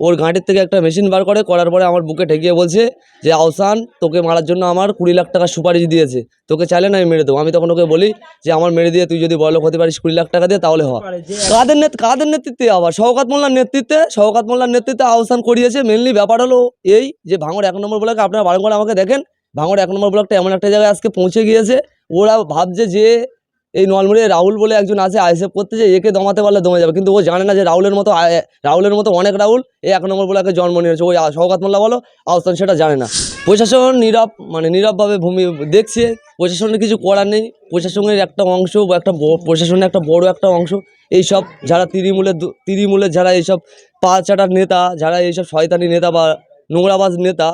ওর গাঁটির থেকে একটা মেশিন বার করে করার পরে আমার বুকে ঠেকিয়ে বলছে যে আওসান তোকে মারার জন্য আমার কুড়ি লাখ টাকা সুপারিশ দিয়েছে। তোকে চাইলে না আমি মেরে দেবো। আমি তখন ওকে বলি যে আমার মেরে দিয়ে তুই যদি বড়লোক হতে পারিস কুড়ি লাখ টাকা দিয়ে তাহলে হ। কাদের নেত কাদের নেতৃত্বে আবার? শওকাত মোল্লার নেতৃত্বে শওকাত মোল্লার নেতৃত্বে আওসান করিয়েছে। মেনলি ব্যাপার হলো এই যে ভাঙড় এক নম্বর ব্লকে আপনারা বারংবার আমাকে দেখেন ভাঙড় এক নম্বর ব্লকটা এমন একটা জায়গায় আজকে পৌঁছে গিয়েছে। ওরা ভাবছে যে এই নলমুড়ি রাহুল বলে একজন আছে আইসেফ করতে যে একে দমাতে পারলে দমে যাবে। কিন্তু ও জানে না যে রাহুলের মতো রাহুলের মতো অনেক রাহুল এই এক নম্বর বলে জন্ম নিয়েছে। ওই শওকাত মোল্লা বলো আহসান সেটা জানে না। প্রশাসন নীরব মানে নীরবভাবে ভূমি দেখছে। প্রশাসনের কিছু করার নেই। প্রশাসনের একটা অংশ বা একটা প্রশাসনের একটা বড় একটা অংশ। এইসব যারা তৃণমূলের তৃণমূলের যারা এইসব পা চাটার নেতা, যারা এইসব শয়তানি নেতা বা নোংরাবাজ নেতা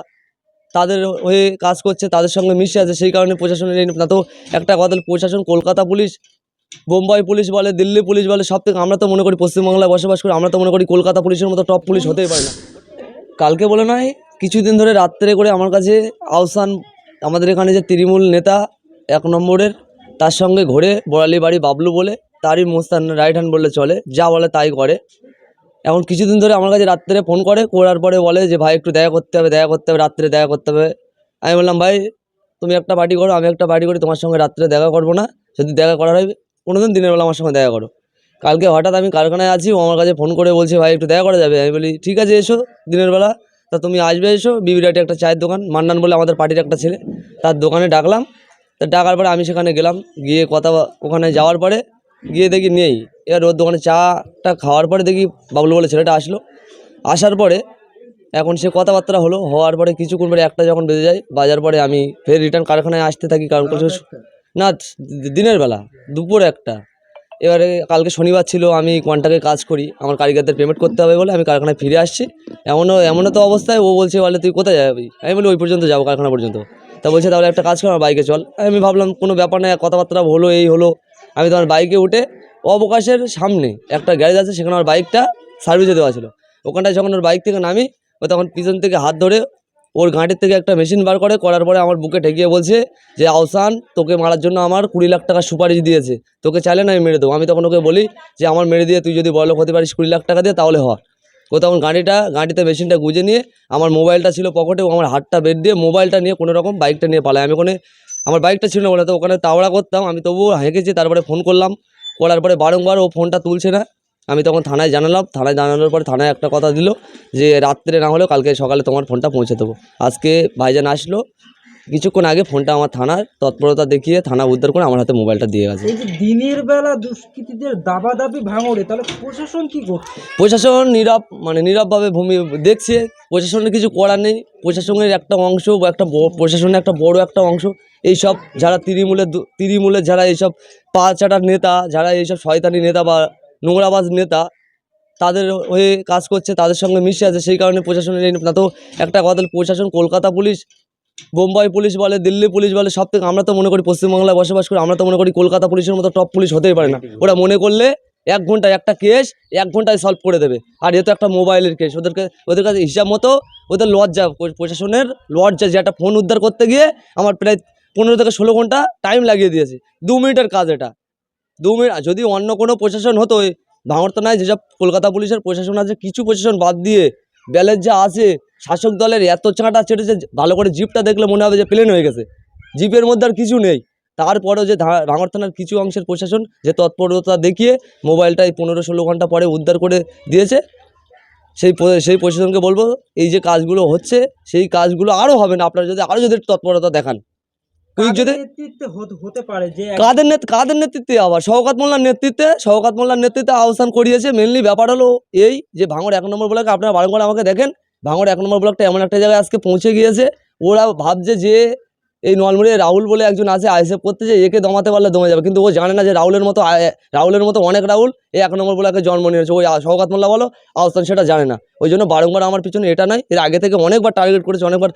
তাদের হয়ে কাজ করছে, তাদের সঙ্গে মিশে আছে, সেই কারণে প্রশাসনের এই না তো একটা কথা, প্রশাসন কলকাতা পুলিশ, বোম্বাই পুলিশ বলে, দিল্লি পুলিশ বলে, সব থেকে আমরা তো মনে করি পশ্চিমবাংলায় বসবাস করি, আমরা তো মনে করি কলকাতা পুলিশের মতো টপ পুলিশ হতেই পারে না। কালকে বলে নয় কিছুদিন ধরে রাত্রে করে আমার কাছে আহসান, আমাদের এখানে যে তৃণমূল নেতা এক নম্বরের, তার সঙ্গে ঘোরে বড়ালি বাড়ি বাবলু বলে, তারই মোস্তান রাইট হ্যান্ড বললে চলে, যা বলে তাই করে। এখন কিছুদিন ধরে আমার কাছে রাত্রে ফোন করে, করার পরে বলে যে, ভাই, একটু দেখা করতে হবে, দেখা করতে হবে, রাত্রে দেখা করতে হবে। আমি বললাম, ভাই, তুমি একটা পার্টি করো, আমি একটা পার্টি করি, তোমার সঙ্গে রাত্রে দেখা করব না। যদি দেখা করার হয়, কোনোদিন দিনের বেলা আমার সঙ্গে দেখা করো। কালকে হঠাৎ আমি কারখানায় আছি, ও আমার কাছে ফোন করে বলছে, ভাই, একটু দেখা করা যাবে? আমি বলি, ঠিক আছে, এসো দিনের বেলা। তা তুমি আসবে, এসো। বিবিরাটি একটা চায়ের দোকান, মান্নান বলে আমাদের পার্টির একটা ছেলে। তার দোকানে ডাকলাম। তা ডাকার পরে আমি সেখানে গেলাম। গিয়ে কথা ওখানে যাওয়ার পরে গিয়ে দেখি নেই। এবার ওর দোকানে চাটা খাওয়ার পরে দেখি বাবলু বলে ছেলেটা আসলো। আসার পরে এখন সে কথাবার্তা হলো। হওয়ার পরে কিছুক্ষণ পরে একটা যখন বেজে যায়, বাজার পরে আমি ফের রিটার্ন কারখানায় আসতে থাকি কারণ না, দিনের বেলা, দুপুর একটা। এবারে কালকে শনিবার ছিল, আমি কন্টাকে কাজ করি। আমার কারিগরদের পেমেন্ট করতে হবে বলে আমি কারখানায় ফিরে আসছি। এমনও এমনও তো অবস্থায় ও বলছে বলে তুই কোথায় যাবি? আমি বলি, ওই পর্যন্ত যাব কারখানা পর্যন্ত। তা বলছে, তাহলে একটা কাজ কর, আমার বাইকে চল। আমি ভাবলাম, কোনো ব্যাপার না, কথাবার্তা হলো, এই হলো। আমি তোমার বাইকে উঠে অবকাশের সামনে একটা গ্যারেজ আছে, সেখানে আমার বাইকটা সার্ভিসে দেওয়া ছিল। ওখানটায় যখন ওর বাইক থেকে নামি, ও তখন পিছন থেকে হাত ধরে ওর গাঁটির থেকে একটা মেশিন বার করে, করার পরে আমার বুকে ঠেকিয়ে বলছে যে আওসান তোকে মারার জন্য আমার কুড়ি লাখ টাকা সুপারিশ দিয়েছে। তোকে চাইলে না আমি মেরে দেবো। আমি তখন ওকে বলি যে, আমার মেরে দিয়ে তুই যদি বড়লোক হতে পারিস কুড়ি লাখ টাকা দিয়ে, তাহলে হ। ও তখন গাড়িটা, গাড়িতে মেশিনটা গুঁজে নিয়ে আমার মোবাইলটা ছিল পকেটে ও আমার হাতটা বের দিয়ে মোবাইলটা নিয়ে কোনো রকম বাইকটা নিয়ে পালায়। আমি ওখানে আমার বাইকটা ছিল না বলে তো ওখানে তাওড়া করতাম, আমি তবুও হেঁকেছি তারপরে ফোন করলাম। করার পরে বারংবার ও ফোনটা তুলছে না। আমি তখন থানায় জানালাম, থানায় জানানোর পরে থানায় একটা কথা দিল যে, রাত্রে না হলেও কালকে সকালে তোমার ফোনটা পৌঁছে দেবো। আজকে ভাইজান আসলো কিছুক্ষণ আগে ফোনটা আমার থানার তৎপরতা দেখিয়ে থানা উদ্ধার করে আমার হাতে মোবাইলটা দিয়ে গেছে। এই যে দিনের বেলা দুষ্কৃতীদের দাবাদাবি ভাঙড়ে তাহলে প্রশাসন কি করছে? প্রশাসন নীরব মানে নীরবভাবে ভূমি দেখছে প্রশাসনের কিছু করার নেই। প্রশাসনের একটা অংশ বা একটা প্রশাসনের একটা বড় একটা অংশ এইসব যারা তৃণমূলের তৃণমূলের যারা এইসব পা চাটার নেতা যারা এইসব শয়তানি নেতা বা নোংরাবাজ নেতা তাদের হয়ে কাজ করছে তাদের সঙ্গে মিশে আছে সেই কারণে প্রশাসনের না তো একটা কথা প্রশাসন কলকাতা পুলিশ বোম্বাই পুলিশ বলে, দিল্লি পুলিশ বলে, সব থেকে আমরা তো মনে করি পশ্চিমবাংলায় বসবাস করি, আমরা তো মনে করি কলকাতা পুলিশের মতো টপ পুলিশ হতেই পারে না। ওরা মনে করলে এক ঘন্টায় একটা কেস এক ঘন্টায় সলভ করে দেবে। আর এ তো একটা মোবাইলের কেস ওদেরকে, ওদের কাছে হিসাব মতো ওদের লজ্জা প্রশাসনের লজ্জা যে একটা ফোন উদ্ধার করতে গিয়ে আমার প্রায় পনেরো থেকে ষোলো ঘণ্টা টাইম লাগিয়ে দিয়েছে। দু মিনিটের কাজ এটা। দু মিনিট যদি অন্য কোনো প্রশাসন হতো ভাঙর তো নাই, যেসব কলকাতা পুলিশের প্রশাসন আছে, কিছু প্রশাসন বাদ দিয়ে ব্যালের যা আছে শাসক দলের এত চাঁটা চেটেছে ভালো করে জিপটা দেখলে মনে হবে যে প্লেন হয়ে গেছে। জিপের মধ্যে আর কিছু নেই। তারপরেও যে ভাঙড় থানার কিছু অংশের প্রশাসন যে তৎপরতা দেখিয়ে মোবাইলটা এই পনেরো ষোলো ঘণ্টা পরে উদ্ধার করে দিয়েছে সেই সেই প্রশাসনকে বলব এই যে কাজগুলো হচ্ছে সেই কাজগুলো আরও হবে না। আপনারা যদি আরও যদি তৎপরতা দেখান। কাদের কাদের কাদের নেতৃত্বে আবার? শওকাত মোল্লার নেতৃত্বে শওকাত মোল্লার নেতৃত্বে আহ্বান করিয়েছে। মেনলি ব্যাপার হলো এই যে এক নম্বর ব্লকে আপনারা বারংবার আমাকে দেখেন ভাঙড় এক নম্বর ব্লকটা এমন একটা জায়গায় আজকে পৌঁছে গিয়েছে। ওরা ভাবছে যে এই নলমুড়ে রাহুল বলে একজন আছে আইসেপ করতে যে একে দমাতে পারলে দমে যাবে। কিন্তু ও জানে না যে রাহুলের মতো রাহুলের মতো অনেক রাহুল এই এক নম্বর ব্লকে জন্ম নিয়েছে। ওই শওকাত মোল্লা বলো আওস্তান সেটা জানে না। ওই জন্য বারংবার আমার পিছনে এটা নয়, এর আগে থেকে অনেকবার টার্গেট করেছে, অনেকবার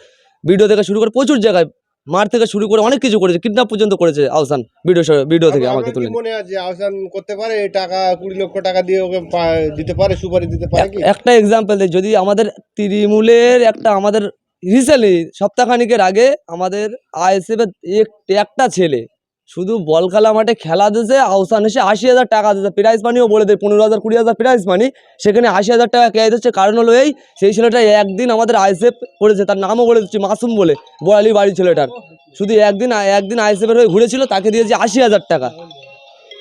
ভিডিও থেকে শুরু করে প্রচুর জায়গায় মার থেকে শুরু করে অনেক কিছু করেছে কিডন্যাপ পর্যন্ত করেছে আহসান ভিডিও ভিডিও থেকে আমাকে তুলে মনে আছে আহসান করতে পারে এই টাকা কুড়ি লক্ষ টাকা দিয়ে ওকে দিতে পারে সুপারি দিতে পারে কি? একটা এক্সাম্পল দিই যদি আমাদের তৃণমূলের একটা আমাদের রিসেন্টলি সপ্তাহখানিকের আগে আমাদের আইএসএফ একটা ছেলে শুধু বল খেলা মাঠে খেলা দিয়েছে আহসান এসে আশি হাজার টাকা দিয়েছে। প্রাইজ মানিও বলে দেয়, পনেরো হাজার, কুড়ি হাজার প্রাইজ মানি সেখানে আশি হাজার টাকা কে দিচ্ছে? কারণ হলো এই, সেই ছেলেটা একদিন আমাদের আইসেফ করেছে, তার নামও বলে দিচ্ছি, মাসুম বলে, বোয়ালি বাড়ি ছেলেটার। শুধু একদিন একদিন আইসেফের হয়ে ঘুরেছিল, তাকে দিয়েছে আশি হাজার টাকা।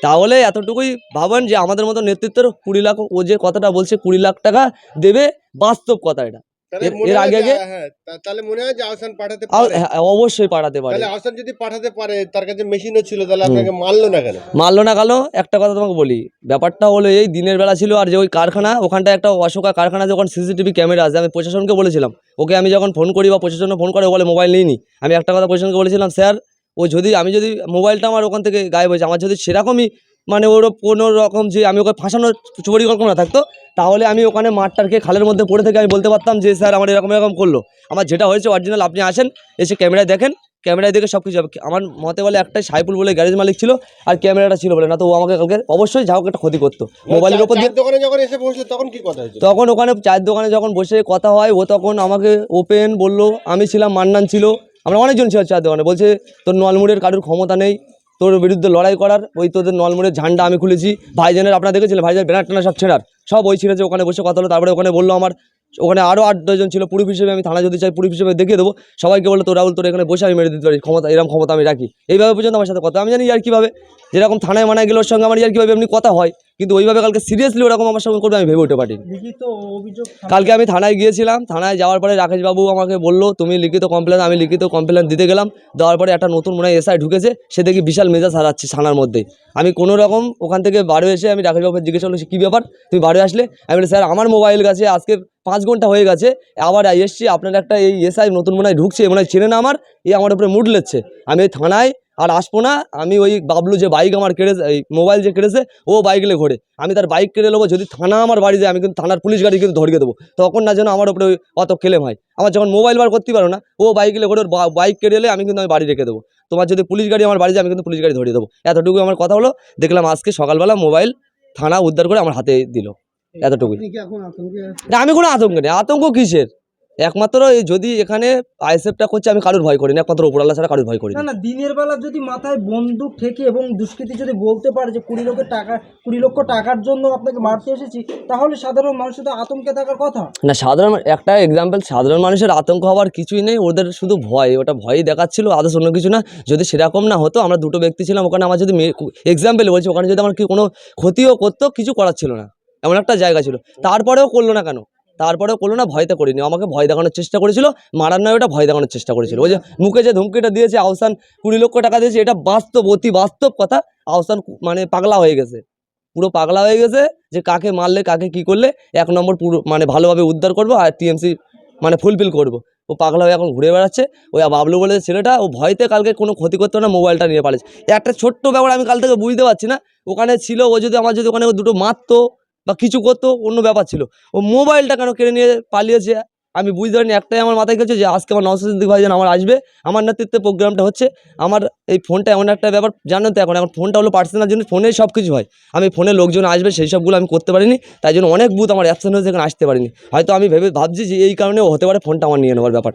তাহলে এতটুকুই ভাবেন যে আমাদের মতো নেতৃত্বের কুড়ি লাখ, ও যে কথাটা বলছে, কুড়ি লাখ টাকা দেবে, বাস্তব কথা এটা। এর- আগে আগে- হ্যাঁ তাহলে মনে হয় যে আহসান পাঠাতে পারে। হ্যাঁ, অবশ্যই পাঠাতে পারে। তাহলে আহসান যদি পাঠাতে পারে তার কাছে মেশিনও ছিল তাহলে আপনাকে মারলো না কেন? মারলো না কালো একটা কথা তোমাকে বলি ব্যাপারটা হলো এই দিনের বেলা ছিল আর যে ওই কারখানা ওখানটা একটা অশোকা কারখানা যখন সিসিটিভি ক্যামেরা আছে আমি প্রশাসনকে বলেছিলাম। ওকে আমি যখন ফোন করি বা প্রশাসনে ফোন করে বলে মোবাইল নিইনি। আমি একটা কথা প্রশাসনকে বলেছিলাম স্যার ও যদি আমি যদি মোবাইলটা আমার ওখান থেকে গায়েব হয়েছে আমার যদি সেরকমই মানে ওর কোনো রকম যে আমি ওকে ফাঁসানোর পরিকল্পনা থাকতো তাহলে আমি ওখানে মাঠটারকে খালের মধ্যে পড়ে থেকে আমি বলতে পারতাম যে স্যার আমার এরকম এরকম করল। আমার যেটা হয়েছে অরিজিনাল আপনি আসেন এসে ক্যামেরায় দেখেন ক্যামেরায় দেখে সব কিছু আমার মতে বলে একটাই সাইফুল বলে গ্যারেজ মালিক ছিল আর ক্যামেরাটা ছিল বলে না তো ও আমাকে কালকে অবশ্যই যা হোক একটা ক্ষতি করতো। মোবাইলের ওপর দিয়ে দোকানে যখন এসে বসল তখন কি কথা তখন ওখানে চায়ের দোকানে যখন বসে কথা হয় ও তখন আমাকে ওপেন বলল আমি ছিলাম মান্নান ছিল। আমরা অনেকজন ছিল চায়ের দোকানে। বলছে তোর নলমুড়ের কারোর ক্ষমতা নেই। তোর বিরুদ্ধে লড়াই করার, ওই তোদের নলমুড়ের ঝান্ডা আমি খুলেছি। ভাইজানের আপনারা দেখেছিলেন, ভাইজান ব্যানার টানা সব ছেঁড়ার। সব ওই ছিঁড়েছে, ওখানে বসে কথা হলো তারপরে ওখানে বলল আমার, ওখানে আরও আট দশজন ছিল, পুরুষ হিসেবে আমি থানা যদি চাই, পুরুষ হিসেবে দেখিয়ে দেবো। সবাইকে বলল, তো রাহুল, তোর এখানে বসে আমি মেরে দিতে পারি, ক্ষমতা এরকম ক্ষমতা আমি রাখি। এইভাবে পর্যন্ত আমার সাথে কথা, আমি জানি আর কীভাবে, যেরকম থানায় মানায় গেলে, ওর সঙ্গে আমার ইয়ার কীভাবে, এমনি কথা হয়। কিন্তু ওইভাবে কালকে সিরিয়াসলি ওরকম আমার সঙ্গে করবে আমি ভেবে উঠতে পারিনি। কালকে আমি থানায় গিয়েছিলাম থানায় যাওয়ার পরে রাকেশবাবু আমাকে বলল তুমি লিখিত কমপ্লেন আমি লিখিত কমপ্লেন দিতে গেলাম। দেওয়ার পরে একটা নতুন মনে এসআই ঢুকেছে সে দেখি বিশাল মেজাজ হারাচ্ছে থানার মধ্যে। আমি কোনো রকম ওখান থেকে বাড়ি এসে আমি রাকেশবাবুকে জিজ্ঞেস করল কী ব্যাপার? তুমি বাড়ি আসলে? আমি বলি স্যার আমার মোবাইল কাছে আজকে পাঁচ ঘণ্টা হয়ে গেছে আবার এসছি আপনার একটা এই এসআই নতুন মনে হয় ঢুকছে মনে হয় চেনে না আমার এই আমার উপরে মুড লেচ্ছে আমি থানায় আর আসব না আমি ওই বাবলু যে বাইক আমার কেড়েছে এই মোবাইল যে কেড়েছে ও বাইক নিয়ে ঘোরে। আমি তার বাইক কেড়ে নেব যদি থানা আমার বাড়ি যায় আমি কিন্তু থানার পুলিশ গাড়ি কিন্তু ধরিয়ে দেবো। তখন না যেন আমার ওপরে ওই অত কেলেম হয়। আমার যখন মোবাইল বার করতে পারো না ও বাইক নিয়ে ঘোরে বাইক কেড়ে এলে আমি কিন্তু আমি বাড়ি রেখে দেবো। তোমার যদি পুলিশ গাড়ি আমার বাড়ি যায় আমি কিন্তু পুলিশ গাড়ি ধরিয়ে দেবো। এতটুকু আমার কথা হলো। দেখলাম আজকে সকালবেলা মোবাইল থানা উদ্ধার করে আমার হাতে দিল। এতটুকুই। আমি কোনো আতঙ্ক নেই। আতঙ্ক কিসের? একমাত্র এই যদি এখানে আইসেফটা করছে আমি কারোর ভয় করি না একমাত্র উপরাল্লা ছাড়া কারোর ভয় করি না না দিনের বেলা যদি মাথায় বন্দুক ঠেকে এবং দুষ্কৃতী যদি বলতে পারে যে কুড়ি লক্ষ টাকা কুড়ি লক্ষ টাকার জন্য আপনাকে মারতে এসেছি তাহলে সাধারণ মানুষের তো আতঙ্কে থাকার কথা। না সাধারণ একটা এক্সাম্পল সাধারণ মানুষের আতঙ্ক হওয়ার কিছুই নেই ওদের শুধু ভয় ওটা ভয়ই দেখাচ্ছিল আদার্স অন্য কিছু না। যদি সেরকম না হতো আমরা দুটো ব্যক্তি ছিলাম ওখানে আমার যদি এক্সাম্পল বলছি ওখানে যদি আমার কি কোনো ক্ষতিও করতো কিছু করার ছিল না। এমন একটা জায়গা ছিল। তারপরেও করল না কেন? তারপরেও করল না, ভয়তে করিনি। আমাকে ভয় দেখানোর চেষ্টা করেছিল, মারার নয়, ওটা ভয় দেখানোর চেষ্টা করেছিল। ওই যে মুখে যে ধুমকিটা দিয়েছে, আহসান কুড়ি লক্ষ টাকা দিয়েছে, এটা বাস্তব অতি বাস্তব কথা। আহসান মানে পাগলা হয়ে গেছে। পুরো পাগলা হয়ে গেছে যে কাকে মারলে, কাকে কি করলে, এক নম্বর পুরো মানে ভালোভাবে উদ্ধার করব আর টিএমসি মানে ফুলফিল করব। ও পাগলা হয়ে এখন ঘুরে বেড়াচ্ছে। ওই বাবলু বলে ছেলেটা, ও ভয়তে কালকে কোনো ক্ষতি করতো না, মোবাইলটা নিয়ে পালিয়েছে। একটা ছোট্ট ব্যাপার আমি কাল থেকে বুঝতে পারছি না। ওখানে ছিল, ও যদি, আমার যদি ওখানে দুটো মারতো বা কিছু করতো, অন্য ব্যাপার ছিল। ও মোবাইলটা কেন কেড়ে নিয়ে পালিয়েছে? আমি বুঝতে পারিনি। একটাই আমার মাথায় গেছে যে, আজকে আমার নওসাদ সিদ্দিক ভাইজান আমার আসবে। আমার নেতৃত্বে প্রোগ্রামটা হচ্ছে। আমার এই ফোনটা এমন একটা ব্যাপার, জানেন তো এখন এখন ফোনটা হলো পার্সোনাল জন্য ফোনেই সব কিছু হয়। আমি ফোনে লোকজন আসবে, সেই সবগুলো আমি করতে পারিনি। তাই জন্য অনেক বুথ আমার অ্যাবসেন্ট হয়েছে, এখানে আসতে পারিনি। হয়তো আমি ভেবে ভাবছি যে এই কারণেও হতে পারে ফোনটা আমার নিয়ে নেওয়ার ব্যাপার।